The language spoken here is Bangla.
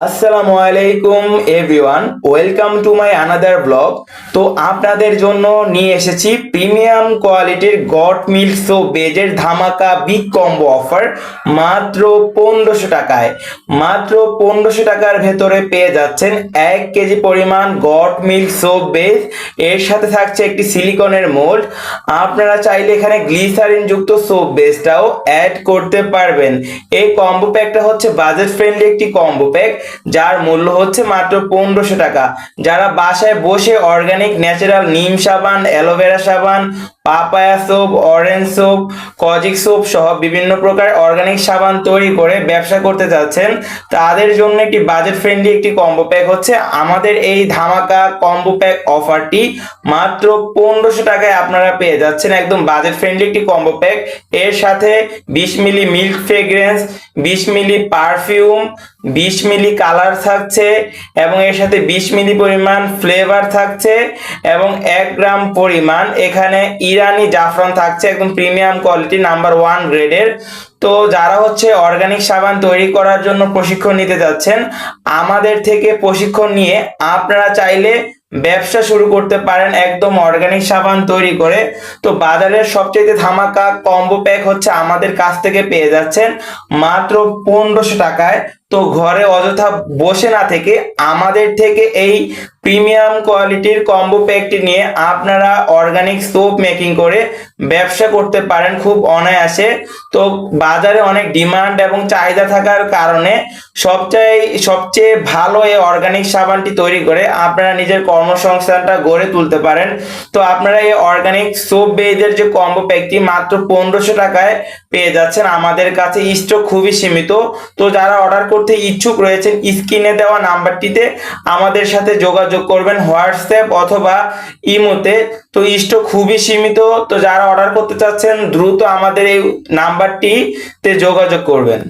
আসসালামু আলাইকুম everyone welcome to my another blog তো আপনাদের জন্য নিয়ে এসেছি প্রিমিয়াম কোয়ালিটির গট মিল্ক সো বেজের ধামাকা বিগ কম্বো অফার মাত্র পনেরোশো টাকায়। মাত্র পনেরোশো টাকার ভেতরে পেয়ে যাচ্ছেন এক কেজি পরিমাণ গট মিল্ক সোপ বেজ। এর সাথে থাকছে একটি সিলিকনের মোল্ড। আপনারা চাইলে এখানে গ্লিসারিন যুক্ত সোপ বেসটাও অ্যাড করতে পারবেন। এই কম্বো প্যাকটা হচ্ছে বাজেট ফ্রেন্ডলি একটি কম্বো প্যাক, যার মূল্য হচ্ছে মাত্র পনেরোশো টাকা। যারা বাসায় বসে অর্গানিক ন্যাচারাল নিম সাবান, অ্যালোভেরা সাবান one papaya soap orange soap, kojic soap সহ বিভিন্ন প্রকার অর্গানিক সাবান তৈরি করে ব্যবসা করতে যাচ্ছেন। তাদের জন্য একটি বাজেট ফ্রেন্ডলি একটি কম্বো প্যাক হচ্ছে। আমাদের এই ধামাকা কম্বো প্যাক অফারটি মাত্র পনেরোশো টাকায় আপনারা পেয়ে যাচ্ছেন। একদম বাজেট ফ্রেন্ডলি একটি কম্বো প্যাক এর সাথে বিশ মিলি মিল্ক ফ্রেগ্রেন্স বিশ মিলি পারফিউম বিশ মিলি কালার থাকছে এবং এর সাথে বিশ মিলি পরিমাণ ফ্লেভার থাকছে এবং এক গ্রাম পরিমাণ এখানে ইরানি জাফরান থাকছে একদম প্রিমিয়াম কোয়ালিটি, নাম্বার ওয়ান গ্রেডের। তো যারা হচ্ছে অর্গানিক সাবান তৈরি করার জন্য প্রশিক্ষণ নিতে যাচ্ছেন, আমাদের থেকে প্রশিক্ষণ নিয়ে আপনারা চাইলে ব্যবসা শুরু করতে পারেন একদম অর্গানিক সাবান তৈরি করে। তো বাজারের সবচেয়ে ধামাকা কম্বো প্যাক হচ্ছে আমাদের কাছ থেকে পেয়ে যাচ্ছেন মাত্র পনেরোশো টাকায় তো ঘরে অযথা বসে না থেকে আমাদের থেকে এই প্রিমিয়াম কোয়ালিটির কম্বো প্যাকটি নিয়ে আপনারা অর্গানিক সোপ মেকিং করে ব্যবসা করতে পারেন খুব অনায়াসে। তো বাজারে অনেক ডিমান্ড এবং চাহিদা থাকার কারণে সবচেয়ে সবচেয়ে ভালো এই অর্গানিক সাবানটি তৈরি করে আপনারা নিজের কর্মসংস্থানটা গড়ে তুলতে পারেন। তো আপনারা এই অর্গানিক সোপ বেজের যে কম্বো প্যাকটি মাত্র পনেরোশো টাকায় পেয়ে যাচ্ছেন। আমাদের কাছে স্টক খুবই সীমিত। তো যারা অর্ডার করতে ইচ্ছুক রয়েছেন, স্ক্রিনে দেওয়া নাম্বারটিতে আমাদের সাথে যোগাযোগ করবেন হোয়াটসঅ্যাপ অথবা ইমোতে। তো স্টক খুবই সীমিত, তো যারা অর্ডার করতে চাচ্ছেন, দ্রুত আমাদের এই নাম্বারটিতে যোগাযোগ করবেন।